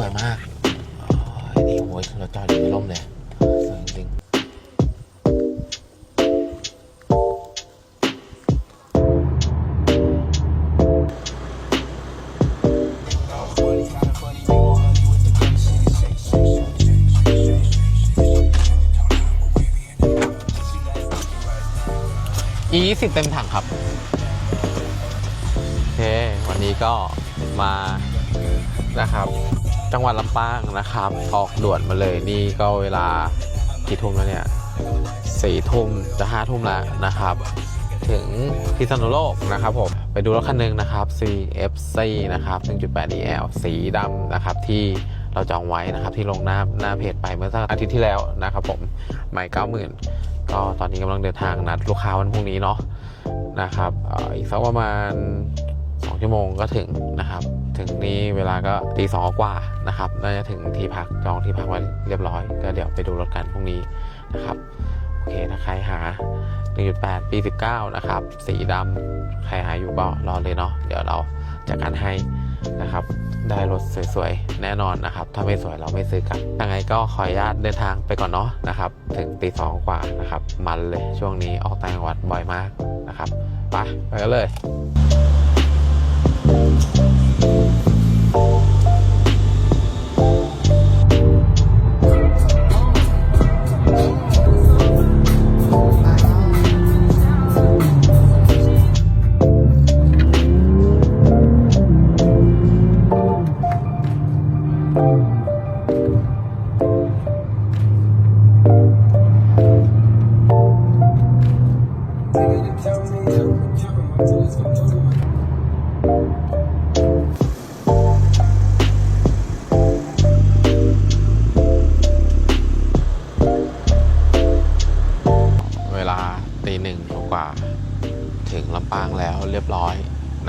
สวยมากอนี่โว้ยเราจอดอยู่ในร่มเลยสวยจริงอีสิบเต็มถังครับ โอเค วันนี้ก็มานะครับ จังหวัดลำปางนะครับ ออกด่วนมาเลยนี่ก็เวลากี่ทุ่มแล้วเนี่ยสี่ทุ่มจะห้าทุ่มแล้วนะครับ ถึงพิษณุโลกนะครับผมไปดูรถคันหนึ่งนะครับ CFC นะครับ1.8 DL สีดำนะครับที่เราจองไว้นะครับที่ลงหน้าหน้าเพจไปเมื่อสักอาทิตย์ที่แล้วนะครับผมใหม่90,000ก็ตอนนี้กำลังเดินทางนัดลูกค้าวันพรุ่งนี้เนาะนะครับอออีกสักประมาณ 2 ชั่วโมงก็ถึงนะครับ ถึงนี่เวลาก็ตีสองกว่านะครับน่าจะถึงที่พักจองที่พักไว้เรียบร้อย ก็เดี๋ยวไปดูรถกันพรุ่งนี้นะครับโอเคถ้าใครหา 1.8 ปี 19 นะครับ สีดำใครหาอยู่ก็รอเลยเนาะเดี๋ยวเราจัดการให้นะครับ ได้รถสวยๆ แน่นอนนะครับ ถ้าไม่สวยเราไม่ซื้อกันยังไงก็ขออนุญาตเดินทางไปก่อนเนาะนะครับ ถึงตีสองกว่านะครับ มันเลยช่วงนี้ออกต่างจังหวัดบ่อยมากนะครับ ไป ไปกันเลย เกว่า ถึงลำปางแล้วเรียบร้อย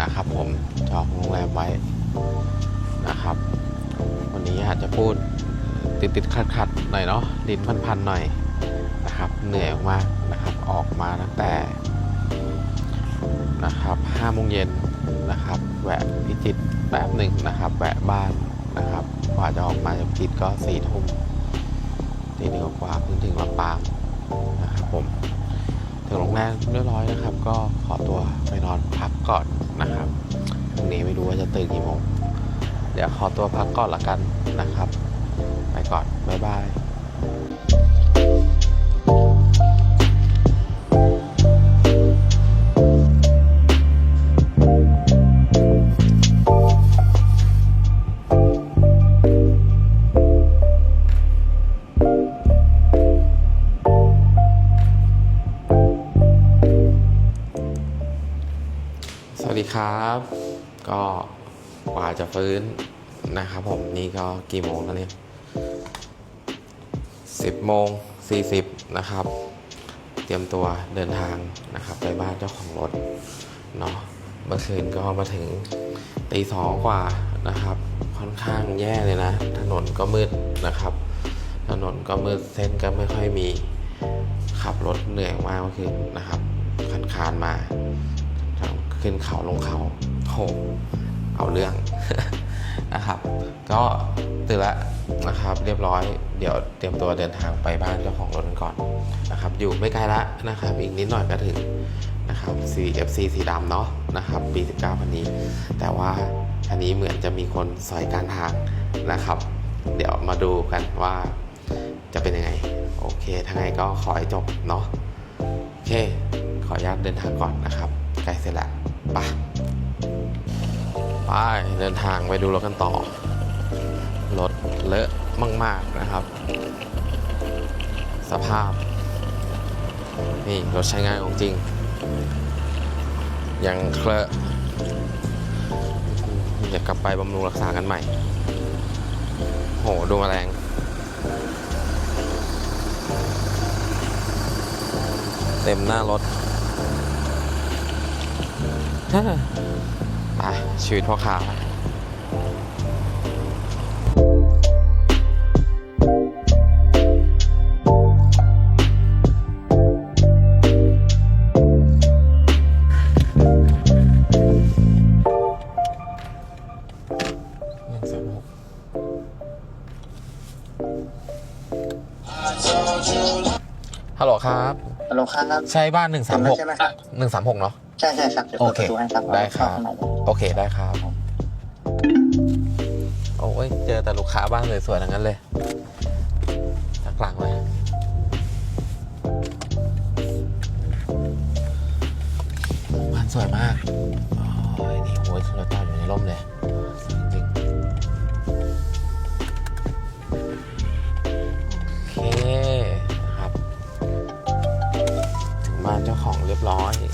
นะครับ ผมจองโรงแรมไว้นะครับ วันนี้อาจจะพูดติดติดขัดขัดๆหน่อยเนาะลิ้นพันๆหน่อยนะครับเหนื่อยมากนะครับออกมาตั้งแต่นะครับห้าโมงเย็นนะครับแวะพิจิตแป๊บหนึ่งนะครับแวะบ้านนะครับกว่าจะออกมาจากพิจิตก็สี่ทุ่มตีหนึ่งกว่าเพิ่งถึงลำปางนะครับผม ถึงโรงแรมเรียบร้อยนะครับ ก็ขอตัวไปนอนพักก่อนนะครับพรุ่งนี้ไม่รู้ว่าจะตื่นกี่โมง เดี๋ยวขอตัวพักก่อนละกันนะครับ ไปก่อน บ๊ายบาย ครับ ก็กว่าจะฟื้นนะครับผมนี่ก็กี่โมงแล้วเนี่ยสิบโมงสี่สิบนะครับ เตรียมตัวเดินทางนะครับ ไปบ้านเจ้าของรถเนาะเมื่อคืนก็มาถึงตีสองกว่านะครับ ค่อนข้างแย่เลยนะ ถนนก็มืดนะครับ ถนนก็มืดเส้นก็ไม่ค่อยมีขับรถเหนื่อยมากเมื่อคืนนะครับคันคานมา ขึ้นเขาลงเขาโหเอาเรื่องนะครับ ก็ตื่นละนะครับ เรียบร้อย เดี๋ยวเตรียมตัวเดินทางไปบ้านเจ้าของรถกันก่อนนะครับ อยู่ไม่ไกลละนะครับ อีกนิดหน่อยก็ถึงนะครับ CFC สีดำเนาะนะครับ ปี 19คันนี้ แต่ว่าอันนี้เหมือนจะมีคนสอยการทางนะครับ เดี๋ยวมาดูกันว่าจะเป็นยังไง โอเคถ้าไงก็ขอให้จบเนาะโอเค ขออนุญาตเดินทางก่อนนะครับ ใกล้เสร็จแล้ว ไปไปเดินทางไปดูรถกันต่อ รถเลอะมาก ๆ นะครับ สภาพ นี่รถใช้งานของจริง ยังเคลอะเดี๋ยวกลับไปบำรุงรักษากันใหม่ โห ดูแมลงเต็มหน้ารถ ไปชีวิตพ่อค้าฮัลโหลครับ ฮัลโหลครับ ใช่บ้านหนึ่งสามหกหนึ่งสามหกเนาะ ใช่ใช่ครับเดี๋ยวเปิดโอเคประตูให้ครับได้ครับเข้าข้างในเลยโอเคได้ครับโอ้ยเจอแต่ลูกค้าบ้านสวยๆทั้งนั้นเลยจักหลังเลยบ้านสวยมากโอ้ยนี่โอ้ยรถจอดอยู่ในร่มเลยจริงๆโอเคนะครับ ถึงบ้านเจ้าของเรียบร้อยเดี๋ยว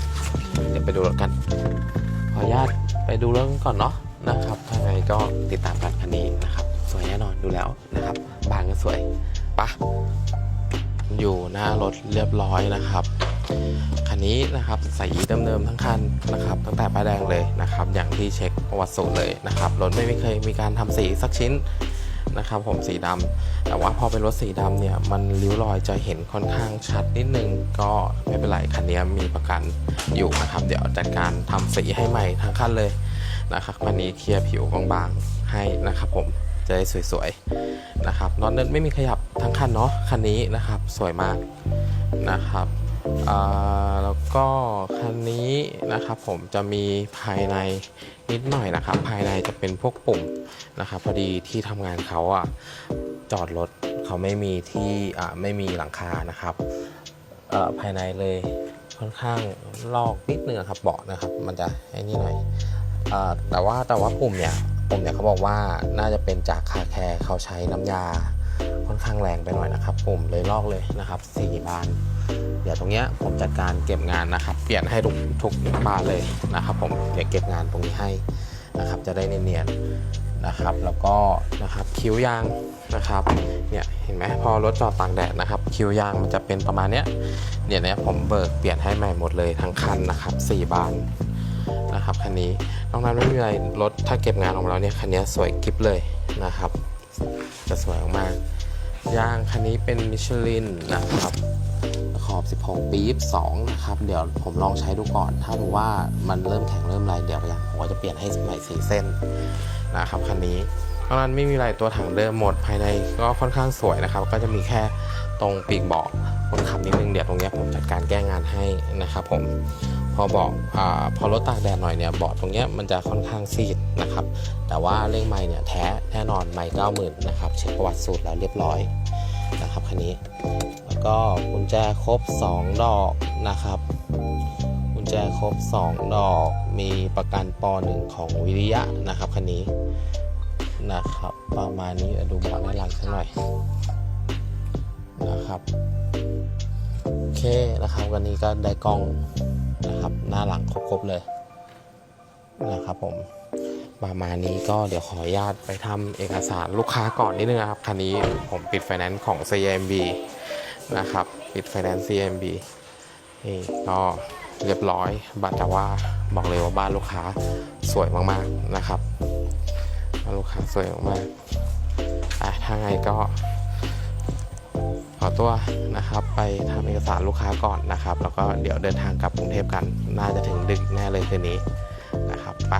ไปดูรถกัน ขออนุญาตไปดูเรื่องก่อนเนาะนะครับถ้าไงก็ติดตามกันคันนี้นะครับ สวยแน่นอนดูแล้วนะครับ บานก็สวยปะอยู่หน้ารถเรียบร้อยนะครับคันนี้นะครับสีเดิมๆทั้งคันนะครับตั้งแต่ป้ายแดงเลยนะครับ อย่างที่เช็คประวัติสูตรเลยนะครับรถไม่เคยมีการทำสีสักชิ้น นะครับผมสีดำแต่ว่าพอเป็นรถสีดำเนี่ยมันริ้วรอยจะเห็นค่อนข้างชัดนิดนึง ก็ไม่เป็นไรคันนี้มีประกันอยู่นะครับ เดี๋ยวจัดการทำสีให้ใหม่ทั้งคันเลยนะครับวันนี้เคลียร์ผิวบางๆให้นะครับผมจะได้สวยๆนะครับน็อตเนิร์ดไม่มีขยับทั้งคันเนาะคันนี้นะครับสวยมากนะครับ แล้วก็คันนี้นะครับผมจะมีภายในนิดหน่อยนะครับ ภายในจะเป็นพวกปุ่มนะครับพอดีที่ทำงานเขาอะจอดรถเขาไม่มีที่อ่าไม่มีหลังคานะครับภายในเลยค่อนข้างลอกนิดนึงอครับเบาะนะครับ มันจะไอ้นี่หน่อยอแต่ว่าแต่ว่าปุ่มเนี่ยปุ่มเนี่ยเขาบอกว่าน่าจะเป็นจากคาแคร์เขาใช้น้ำยาค่อนข้างแรงไปหน่อยนะครับ ปุ่มเลยลอกเลยนะครับสี่บาน เดี๋ยวตรงเนี้ยผมจัดการเก็บงานนะครับ เปลี่ยนให้ทุกทุกบานเลยนะครับ ผมเดี๋ยวเก็บงานตรงนี้ให้นะครับ จะได้เนียนๆนะครับ แล้วก็นะครับคิ้วยางนะครับเนี่ยเห็นไหมพอรถจอดตากแดดนะครับ คิ้วยางมันจะเป็นประมาณเนี้ยเดี๋ยเนี้ผมเบิกเปลี่ยนให้ใหม่หมดเลยทั้งคันนะครับ 4 บานนะครับคันนี้น้อกนั้นไม่มีอะไรรถถ้าเก็บงานของเราเนี่ยคันนี้สวยกริบเลยนะครับ จะสวยมากยางคันนี้เป็นมิชลินนะครับ ขอบ 16 ปี22นะครับ เดี๋ยวผมลองใช้ดูก่อน ถ้าดูว่ามันเริ่มแข็งเริ่มอะไร เดี๋ยวยางผมก็จะเปลี่ยนให้ใหม่สีเส้นนะครับคันนี้นอกนั้นไม่มีอะไรตัวถังเดิมหมดภายในก็ค่อนข้างสวยนะครับ ก็จะมีแค่ตรงปีกเบาะคนขับนิดนึงเดี๋ยวตรงเนี้ยผมจัดการแก้งานให้นะครับผมพอบอกอพอรถตากแดดหน่อยเนี่ยเบาะตรงเนี้ยมันจะค่อนข้างซีดนะครับ แต่ว่าเร่งไม้เนี่ยแท้แน่นอนไม้เก้าหมื่นนะครับเช็คประวัติสูตรแล้วเรียบร้อยนะครับคันนี้ ก็กุญแจครบ 2 ดอกนะครับกุญแจครบ 2 ดอกมีประกันป .1 ของวิริยะนะครับคันนี้นะครับ ประมาณนี้ดูเบาะด้านหลังสักหน่อยนะครับโอเคนะครับวันนี้ก็ได้กล้องนะครับหน้าหลังครบๆเลยนะครับผมประมาณนี้ก็เดี๋ยวขออนุญาตไปทำเอกสารลูกค้าก่อนนิดนึงนะครับ คันนี้ผมปิดไฟแนนซ์ของ CMB นะครับปิดไฟแนนซ์ CMB นี่ก็เรียบร้อยบัตรแต่ว่าบอกเลยว่าบ้านลูกค้าสวยมากๆนะครับบ้านลูกค้าสวยมากๆอะถ้าไงก็ ขอตัวนะครับ ไปทำเอกสารลูกค้าก่อนนะครับ แล้วก็เดี๋ยวเดินทางกลับกรุงเทพกัน น่าจะถึงดึกแน่เลยคืนนี้นะครับไป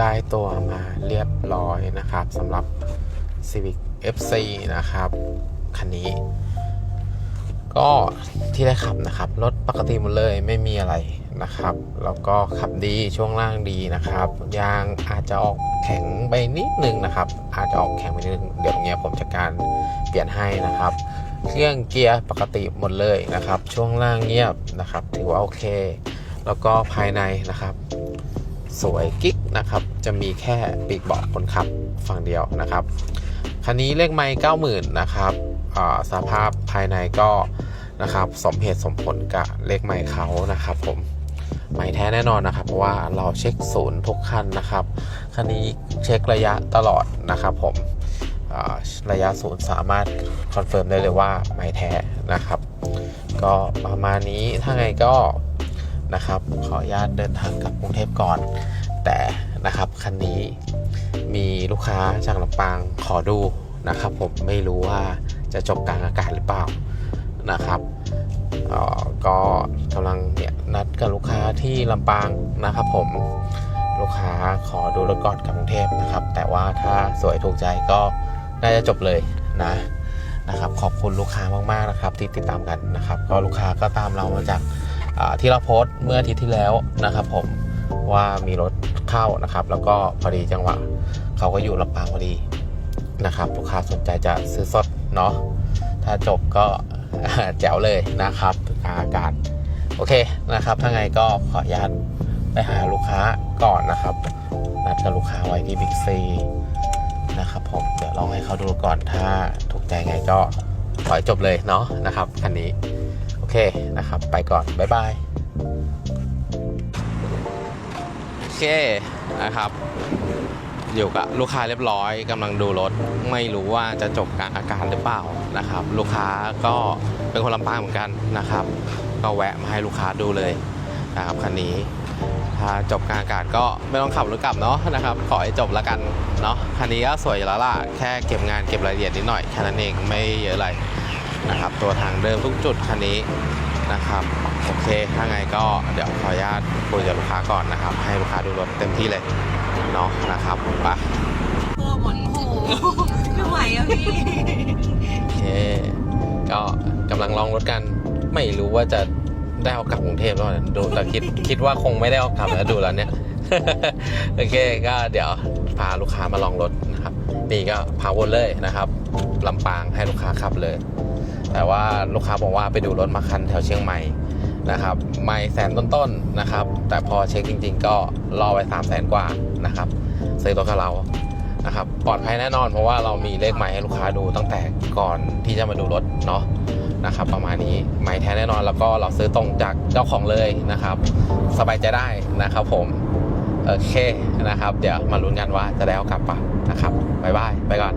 ได้ตัวมาเรียบร้อยนะครับสำหรับ Civic FC นะครับ คันนี้ ก็ที่ได้ขับนะครับ รถปกติหมดเลยไม่มีอะไรนะครับ แล้วก็ขับดีช่วงล่างดีนะครับ ยางอาจจะออกแข็งไปนิดนึงนะครับ อาจจะออกแข็งไปนิดนึงเดี๋ยวตรงเนี้ยผมจะการเปลี่ยนให้นะครับเครื่องเกียร์ปกติหมดเลยนะครับ ช่วงล่างเงียบนะครับ ถือว่าโอเค แล้วก็ภายในนะครับ สวยกิ๊กนะครับจะมีแค่ปีกเบาะคนขับฝั่งเดียวนะครับคันนี้เลขไมล์90,000นะครับอ่าสภาพภายในก็นะครับสมเหตุสมผลกับเลขไมค์เขานะครับผมไมค์แท้แน่นอนนะครับ เพราะว่าเราเช็คศูนย์ทุกคันนะครับคันนี้เช็คระยะตลอดนะครับผมระยะศูนย์สามารถคอนเฟิร์มได้เลยว่าไมค์แท้นะครับ ก็ประมาณนี้ถ้าไงก็ นะครับ ขออนุญาตเดินทางกลับกรุงเทพก่อน แต่นะครับคันนี้มีลูกค้าจากลำปางขอดูนะครับ ผมไม่รู้ว่าจะจบกลางอากาศหรือเปล่านะครับออก็กำลังเนี่ยนัดกับลูกค้าที่ลำปางนะครับ ผมลูกค้าขอดูรถก่อนกับกรุงเทพนะครับ แต่ว่าถ้าสวยถูกใจก็น่าจะจบเลยนะนะครับ ขอบคุณลูกค้ามากๆนะครับ ที่ติดตามกันนะครับ ก็ลูกค้าก็ตามเรามาจาก ที่เราโพสต์เมื่ออาทิตย์ที่แล้วนะครับ ผมว่ามีรถเข้านะครับ แล้วก็พอดีจังหวะเขาก็อยู่ลำปางพอดีนะครับลูกค้าสนใจจะซื้อสดเนาะถ้าจบก็แจ๋วเลยนะครับอากาศโอเคนะครับ ถ้าไงก็ขออนุญาตไปหาลูกค้าก่อนนะครับนัดกับลูกค้าไว้ที่บิ๊กซีนะครับผมเดี๋ยวลองให้เขาดูก่อนถ้าถูกใจไงก็ขอจบเลยเนาะนะครับคันนี้ เคนะครับ ไปก่อน บ๊ายบาย โอเคนะครับ อยู่กับลูกค้าเรียบร้อยกำลังดูรถ ไม่รู้ว่าจะจบกลางอาการหรือเปล่านะครับ ลูกค้าก็เป็นคนลำปางเหมือนกันนะครับ ก็แวะมาให้ลูกค้าดูเลยนะครับคันนี้ถ้าจบกลางอากาศก็ไม่ต้องขับรถกลับเนาะนะครับ ขอให้จบแล้วกันเนาะคันนี้ก็สวยอยู่แล้วล่ะ แค่เก็บงานเก็บรายละเอียดนิดหน่อยแค่นั้นเองไม่เยอะอะไร นะครับ ตัวทางเดิมทุกจุดคันนี้นะครับโอเคถ้าไงก็เดี๋ยวขออนุญาตคุยกับลูกค้าก่อนนะครับ ให้ลูกค้าดูรถเต็มที่เลยเนาะนะครับไปตัวหมดโอ้โหไม่ไหวอะพี่โอเคก็กำลังลองรถกันไม่รู้ว่าจะได้เอากลับกรุงเทพหรือเปล่าดูแต่คิดคิดว่าคงไม่ได้เอากลับแล้วดูแล้วเนี่ยโอเคก็เดี๋ยวพาลูกค้ามาลองรถนะครับ นี่ก็พาวนเลยนะครับลำปางให้ลูกค้าขับเลย แต่ว่าลูกค้าบอกว่าไปดูรถมาคันแถวเชียงใหม่นะครับ ไม่แสนต้นๆนะครับ แต่พอเช็คจริง ๆ ก็รอไว้3 0 0แสนกว่านะครับซื้อรถกับเรานะครับปลอดภัยแน่นอน เพราะว่าเรามีเลขใหม่ให้ลูกค้าดูตั้งแต่ก่อนที่จะมาดูรถเนาะนะครับ ประมาณนี้ใหม่แท้แน่นอนแล้วก็เราซื้อตรงจากเจ้าของเลยนะครับ สบายใจได้นะครับผมโอเคนะครับ เดี๋ยวมาลุ้นกันว่าจะได้เอากลับปะนะครับบายบายไปก่อน